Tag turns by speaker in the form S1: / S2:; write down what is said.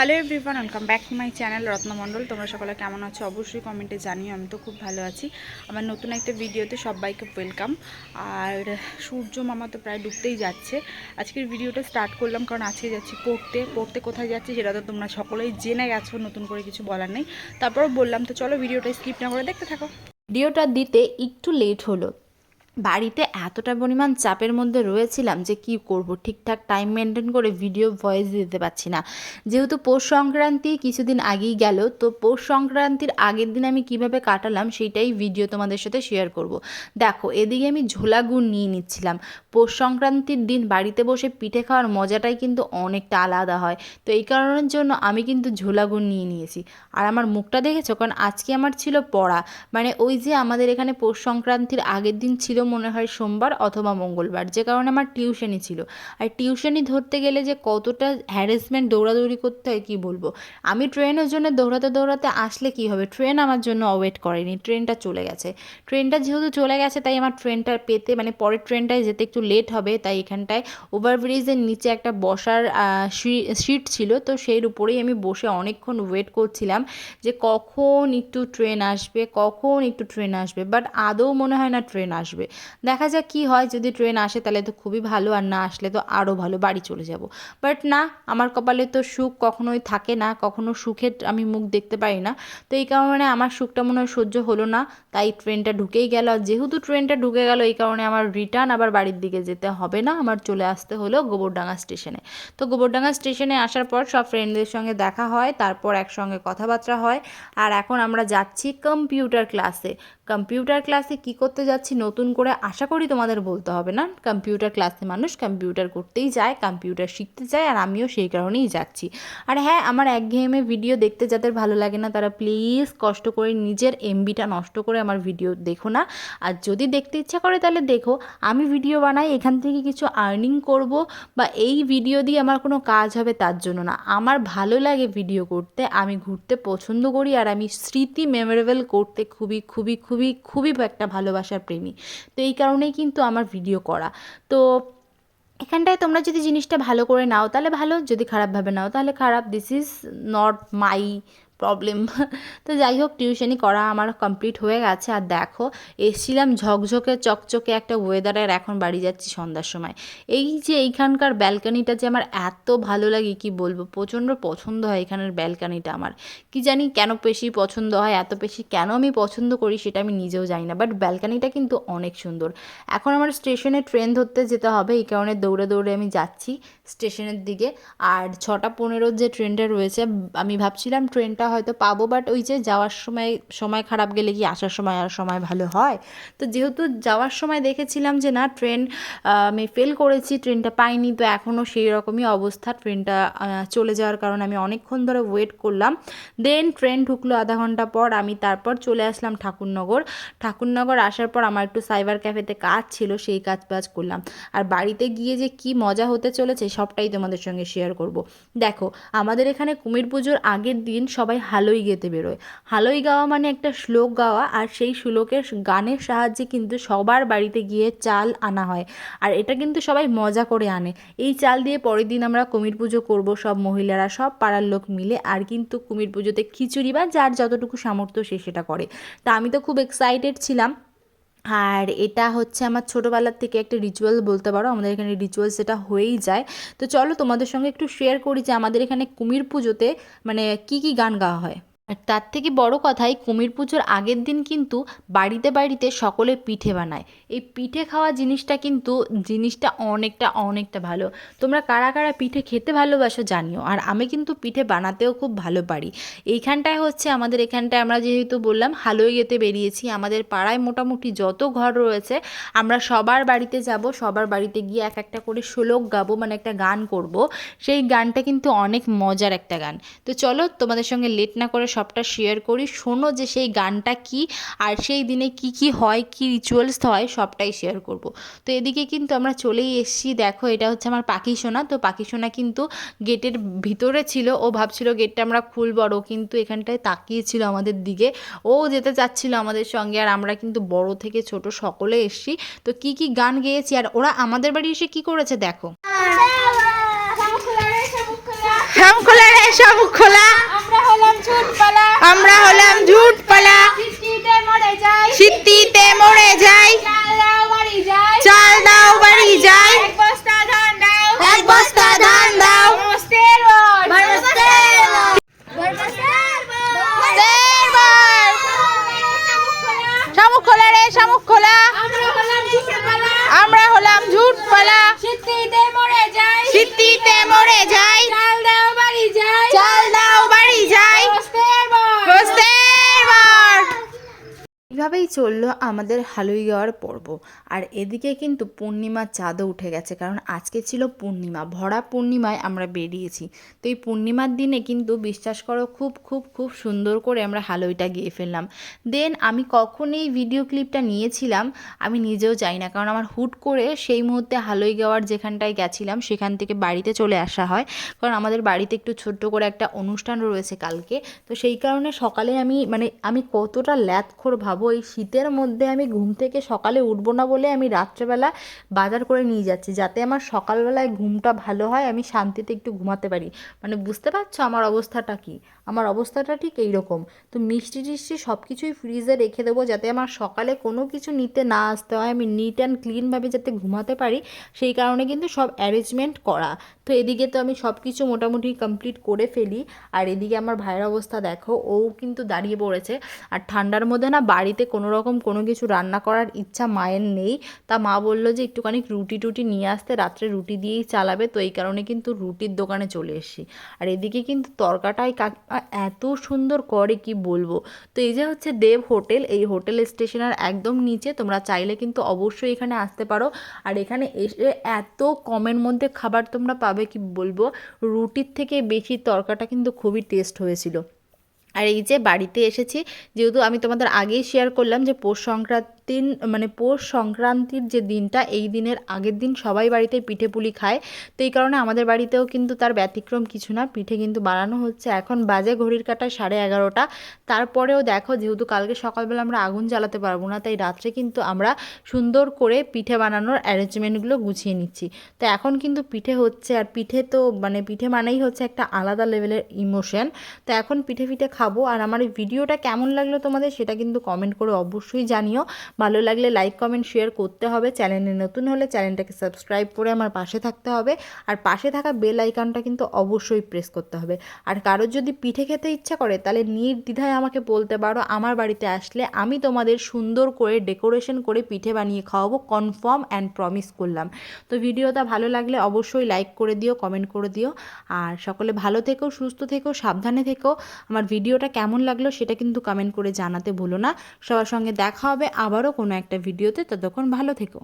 S1: Hello everyone welcome back to my channel Ratna Mondal তোমরা সকলে কেমন আছো? অবশ্যই কমেন্টে জানিও, আমি তো খুব ভালো আছি। আমার নতুন একটা ভিডিওতে সবাইকে ওয়েলকাম আর সূর্য মামা তো প্রায় ডুবতেই যাচ্ছে। আজকের ভিডিওটা স্টার্ট করলাম কারণ আজকে যাচ্ছি পড়তে। পড়তে কোথায় যাচ্ছি সেটা তো তোমরা সকলেই জেনে গেছো, নতুন করে কিছু বলার নেই। তারপরও বললাম তো চলো ভিডিওটা স্কিপ না করে দেখতে থাকো।
S2: ভিডিওটা দিতে একটু লেট হলো। বাড়িতে এতটা পরিমাণ চাপের মধ্যে রয়েছিলাম যে কি করব? ঠিকঠাক টাইম মেনটেন করে ভিডিও ভয়েস দিতে পারছি না। যেহেতু পৌষ সংক্রান্তি কিছুদিন আগেই গেল, তো পৌষ সংক্রান্তির আগের দিন আমি কীভাবে কাটালাম সেইটাই ভিডিও তোমাদের সাথে শেয়ার করব। দেখো, এদিকে আমি ঝোলা গুড় নিয়ে নিচ্ছিলাম। পৌষ সংক্রান্তির দিন বাড়িতে বসে পিঠে খাওয়ার মজাটাই কিন্তু অনেকটা আলাদা হয়। তো এই কারণের জন্য আমি কিন্তু ঝোলা গুড় নিয়ে নিয়েছি। আর আমার মুখটা দেখেছ? কারণ আজকে আমার ছিল পড়া। মানে ওই যে আমাদের এখানে পৌষ সংক্রান্তির আগের দিন ছিল মনে হয় সোমবার অথবা মঙ্গলবার, যে কারণে আমার টিউশনই ছিল। আর টিউশনই ধরতে গেলে যে কতটা হ্যারাসমেন্ট দৌড়াদৌড়ি করতে হয়, কী বলব? আমি ট্রেনের জন্য দৌড়াতে দৌড়াতে আসলে কি হবে? ট্রেন আমার জন্য ওয়েট করেনি, ট্রেনটা চলে গেছে। ট্রেনটা যেহেতু চলে গেছে, তাই আমার ট্রেনটা পেতে মানে পরের ট্রেনটায় যেতে একটু লেট হবে, তাই এখানটায় ওভারব্রিজের নিচে একটা বসার সিট ছিল। তো সেই উপরেই আমি বসে অনেকক্ষণ ওয়েট করছিলাম যে কখন একটু ট্রেন আসবে, কখন একটু ট্রেন আসবে। বাট আদৌ মনে হয় না ট্রেন আসবে। দেখা যাক কি হয়, যদি ট্রেন আসে তাহলে তো খুবই ভালো, আর না আসলে তো আরও ভালো, বাড়ি চলে যাব। বাট না, আমার কপালে তো সুখ কখনোই থাকে না, কখনো সুখের আমি মুখ দেখতে পারি না। তো এই কারণে আমার সুখটা মনে হয় সহ্য হলো না, তাই ট্রেনটা ঢুকেই গেল। আর যেহেতু ট্রেনটা ঢুকে গেল, এই কারণে আমার রিটার্ন আবার বাড়ির দিকে যেতে হবে না, আমার চলে আসতে হলো গোবরডাঙ্গা স্টেশনে তো গোবরডাঙ্গা স্টেশনে আসার পর সব ফ্রেন্ডদের সঙ্গে দেখা হয়, তারপর একসঙ্গে কথাবার্তা হয়। আর এখন আমরা যাচ্ছি কম্পিউটার ক্লাসে কম্পিউটার ক্লাসে কি করতে যাচ্ছি নতুন করে আশা করি তোমাদের বলতে হবে না। কম্পিউটার ক্লাসে মানুষ কম্পিউটার করতেই যায়, কম্পিউটার শিখতে চায় আর আমিও সেই কারণেই যাচ্ছি। আর হ্যাঁ আমার একঘেয়েমে ভিডিও দেখতে যাদের ভালো লাগে না, তারা প্লিজ কষ্ট করে নিজের এমবিটা নষ্ট করে আমার ভিডিও দেখো না। আর যদি দেখতে ইচ্ছা করে তাহলে দেখো, আমি ভিডিও বানাই, এখান থেকে কিছু আর্নিং করব বা এই ভিডিও দিয়ে আমার কোনো কাজ হবে তার জন্য না। আমার ভালো লাগে ভিডিও করতে, আমি ঘুরতে পছন্দ করি আর আমি স্মৃতি মেমোরেবল করতে খুবই খুবই খুবই খুবই খুবই একটা ভালোবাসার প্রেমী। তো এই কারণেই কিন্তু আমার ভিডিও করা। তো এখানটায় তোমরা যদি জিনিসটা ভালো করে নাও, তাহলে ভালো। যদি খারাপভাবে নাও, তাহলে খারাপ। This is not my problem তো যাই হোক টিউশনি করা আমার কমপ্লিট হয়ে গেছে। আর দেখো, এসছিলাম ঝকঝকে, চকচকে একটা ওয়েদারে আর এখন বাড়ি যাচ্ছি সন্ধ্যার সময়। এই যে এইখানকার ব্যালকানিটা যে আমার এত ভালো লাগে, কি বলব? প্রচণ্ড পছন্দ হয় এখানের ব্যালকানিটা আমার। কি জানি কেন বেশি পছন্দ হয়, এত বেশি কেন আমি পছন্দ করি সেটা আমি নিজেও জানি না। বাট ব্যালকানিটা কিন্তু অনেক সুন্দর। এখন আমার স্টেশনে ট্রেন ধরতে যেতে হবে, এই কারণে দৌড়ে দৌড়ে আমি যাচ্ছি স্টেশনের দিকে। আর ছটা পনেরোর যে ট্রেনটা রয়েছে, আমি ভাবছিলাম ট্রেনটা হয়তো পাবো বাট ওই যে যাওয়ার সময় সময় খারাপ গেলে কি আসার সময় আর সময় ভালো হয়? তো যেহেতু যাওয়ার সময় দেখেছিলাম যে না ট্রেন আমি ফেল করেছি ট্রেনটা পাইনি, তো এখনও সেই রকমই অবস্থা ট্রেনটা চলে যাওয়ার কারণে আমি অনেকক্ষণ ধরে ওয়েট করলাম। দেন ট্রেন ঢুকলো আধা ঘণ্টা পর, আমি তারপর চলে আসলাম ঠাকুরনগর। ঠাকুরনগর আসার পর আমার একটু সাইবার ক্যাফেতে কাজ ছিল, সেই কাজ বাজ করলাম। আর বাড়িতে গিয়ে যে কি মজা হতে চলেছে, সবটাই তোমাদের সঙ্গে শেয়ার করব। দেখো, আমাদের এখানে কুমির পুজোর আগের দিন সবাই হালই গেতে বেরোয়। হালই গাওয়া মানে একটা শ্লোক গাওয়া, আর সেই শ্লোকের গানের সাহায্যে কিন্তু সবার বাড়িতে গিয়ে চাল আনা হয়। আর এটা কিন্তু সবাই মজা করে আনে। এই চাল দিয়ে পরের দিন আমরা কুমির পুজো করব সব মহিলারা, সব পাড়ার লোক মিলে। আর কিন্তু কুমির পুজোতে খিচুড়ি বা যার যতটুকু সামর্থ্য সে সেটা করে। তা আমি তো খুব এক্সাইটেড ছিলাম। আর এটা হচ্ছে আমার ছোটোবেলার থেকে একটা রিচুয়াল বলতে পারো, আমাদের এখানে রিচুয়াল সেটা হয়েই যায়। তো চলো তোমাদের সঙ্গে একটু শেয়ার করি যে আমাদের এখানে কুমির পুজোতে মানে কি কি গান গাওয়া হয়। আর তার থেকে বড় কথাই কুমির পুজোর আগের দিন কিন্তু বাড়িতে বাড়িতে সকলে পিঠে বানায়। এই পিঠে খাওয়া জিনিসটা কিন্তু জিনিসটা অনেকটা অনেকটা ভালো। তোমরা কারা কারা পিঠে খেতে ভালোবাসো জানিও। আর আমি কিন্তু পিঠে বানাতেও খুব ভালো পারি। এইখানটায় হচ্ছে আমাদের, এখানটায় আমরা যেহেতু বললাম হালুই গেতে বেরিয়েছি। আমাদের পাড়ায় মোটামুটি যত ঘর রয়েছে, আমরা সবার বাড়িতে যাব, সবার বাড়িতে গিয়ে এক একটা করে শ্লোক গাবো মানে একটা গান করব। সেই গানটা কিন্তু অনেক মজার একটা গান। তো চলো তোমাদের সঙ্গে লেট না করে সবটা শেয়ার করি, শোনো যে সেই গানটা কি আর সেই দিনে কি কি হয়, কি রিচুয়ালস হয়, সবটাই শেয়ার করব। তো এদিকে কিন্তু আমরা চলেই এসেছি। দেখো, এটা হচ্ছে আমার পাখি সোনা। তো পাখি সোনা কিন্তু গেটের ভিতরে ছিল। ও ভাবছিল গেটটা আমরা খুলব ও কিন্তু এখানটায় তাকিয়েছিল আমাদের দিকে। ও যেতে চাচ্ছিল আমাদের সঙ্গে আর আমরা কিন্তু বড় থেকে ছোট সকলে এসছি। তো কি কি গান গেয়েছি আর ওরা আমাদের বাড়ি এসে কি করেছে দেখো।
S1: শামুক খোলা রে শামুক খোলা।
S2: আমরা হলাম ঝুটপালা।
S1: আমরা হলাম ঝুটপালা।
S2: বৃষ্টিতে মরে যাই।
S1: শীতিতে মরে যাই।
S2: চাল দাও বাড়ি যাই।
S1: চাল দাও বাড়ি যাই।
S2: এক বস্তা ধান দাও।
S1: এক বস্তা ধান দাও। দেড়বার। শামুক খোলা রে শামুক খোলা।
S2: আমরা হলাম ঝুটপালা।
S1: আমরা হলাম ঝুটপালা।
S2: সিদ্ধিতে মরে যাই।
S1: সিদ্ধিতে মরে যাই।
S2: চাল দাও বাড়ি যাই।
S1: চাল দাও
S2: এইভাবেই চলল আমাদের হালুই গাওয়ার পর্ব। আর এদিকে কিন্তু পূর্ণিমার চাঁদও উঠে গেছে, কারণ আজকে ছিল পূর্ণিমা, ভরা পূর্ণিমায় আমরা বেরিয়েছি। তো এই পূর্ণিমার দিনে কিন্তু বিশ্বাস করো খুব খুব খুব সুন্দর করে আমরা হালুইটা গিয়ে ফেললাম। দেন আমি কখন এই ভিডিও ক্লিপটা নিয়েছিলাম, আমি নিজেও জানি না, কারণ আমার হুট করে সেই মুহূর্তে হালুই গাওয়ার যেখানটায় গেছিলাম, সেখান থেকে বাড়িতে চলে আসা হয়। কারণ আমাদের বাড়িতে একটু ছোট্ট করে একটা অনুষ্ঠান রয়েছে কালকে। তো সেই কারণে সকালে আমি মানে আমি কতটা ল্যাথখোর ভাবো শীতের মধ্যে আমি ঘুম থেকে সকালে উঠবো না বলে আমি রাত্রেবেলা বাজার করে নিয়ে যাচ্ছি, যাতে আমার সকালবেলায় ঘুমটা ভালো হয়, আমি শান্তিতে একটু ঘুমাতে পারি। মানে বুঝতে পারছ আমার অবস্থাটা কি? আমার অবস্থাটা ঠিক এই রকম তো মিষ্টি টিষ্টি সব কিছুই ফ্রিজে রেখে দেবো, যাতে আমার সকালে কোনো কিছু নিতে না আসতে হয়, আমি নিট অ্যান্ড ক্লিনভাবে যাতে ঘুমাতে পারি, সেই কারণে কিন্তু সব অ্যারেঞ্জমেন্ট করা। তো এদিকে তো আমি সব কিছু মোটামুটি কমপ্লিট করে ফেলি, আর এদিকে আমার ভাইয়ের অবস্থা দেখো, ও কিন্তু দাঁড়িয়ে পড়েছে। আর ঠান্ডার মধ্যে না বাড়িতে কোনো রকম কোনো কিছু রান্না করার ইচ্ছা মায়ের নেই। তা মা বলল যে, একটুখানি রুটি টুটি নিয়ে আসতে, রাত্রে রুটি দিয়েই চালাবে, তো এই কারণে কিন্তু রুটির দোকানে চলে এসেছি। আর এদিকে কিন্তু তরকাটাই কাকিমা এত সুন্দর করে কি বলব? তো এই যে হচ্ছে দেব হোটেল, এই হোটেল স্টেশনের একদম নিচে, তোমরা চাইলে কিন্তু অবশ্যই এখানে আসতে পারো। আর এখানে এসে এত কমের মধ্যে খাবার তোমরা পাবে কি বলব? রুটির থেকে বেশি তরকাটা কিন্তু খুবই টেস্ট হয়েছিল। আর এই যে বাড়িতে এসেছি যেহেতু আমি তোমাদের আগেই শেয়ার করলাম যে পৌষ সংক্রান্তির মানে পৌষ সংক্রান্তির যে দিনটা, এই দিনের আগের দিন সবাই বাড়িতে পিঠে পুলি খায়। তো এই কারণে আমাদের বাড়িতেও কিন্তু তার ব্যতিক্রম কিছু না, পিঠে কিন্তু বানানো হচ্ছে। এখন বাজে ঘড়ির কাটা সাড়ে এগারোটা। তারপরেও দেখো, যেহেতু কালকে সকালবেলা আমরা আগুন জ্বালাতে পারব না, তাই রাত্রে কিন্তু আমরা সুন্দর করে পিঠে বানানোর অ্যারেঞ্জমেন্টগুলো গুছিয়ে নিচ্ছি। তো এখন কিন্তু পিঠে হচ্ছে, আর পিঠে তো মানে পিঠে মানেই হচ্ছে একটা আলাদা লেভেলের ইমোশন। তো এখন পিঠে পিঠে খাব। আর আমার ভিডিওটা কেমন লাগল তোমাদের, সেটা কিন্তু কমেন্ট করে অবশ্যই জানিও। ভালো লাগলে লাইক কমেন্ট শেয়ার করতে হবে। চ্যানেলে নতুন হলে চ্যানেলটাকে সাবস্ক্রাইব করে আমার পাশে থাকতে হবে। আর পাশে থাকা বেল আইকনটা কিন্তু অবশ্যই প্রেস করতে হবে। আর কারোর যদি পিঠে খেতে ইচ্ছা করে, তাহলে নির্দ্বিধায় আমাকে বলতে পারো। আমার বাড়িতে আসলে আমি তোমাদের সুন্দর করে ডেকোরেশন করে পিঠে বানিয়ে খাওয়াবো কনফার্ম অ্যান্ড প্রমিস করলাম। তো ভিডিওটা ভালো লাগলে অবশ্যই লাইক করে দিও কমেন্ট করে দিও। আর সকলে ভালো থেকো, সুস্থ থেকো, সাবধানে থেকো। আমার ভিডিওটা কেমন লাগল সেটা কিন্তু কমেন্ট করে জানাতে ভুলো না। সবার সঙ্গে দেখা হবে আবারও কোনো একটা ভিডিওতে ততক্ষণ ভালো থেকো।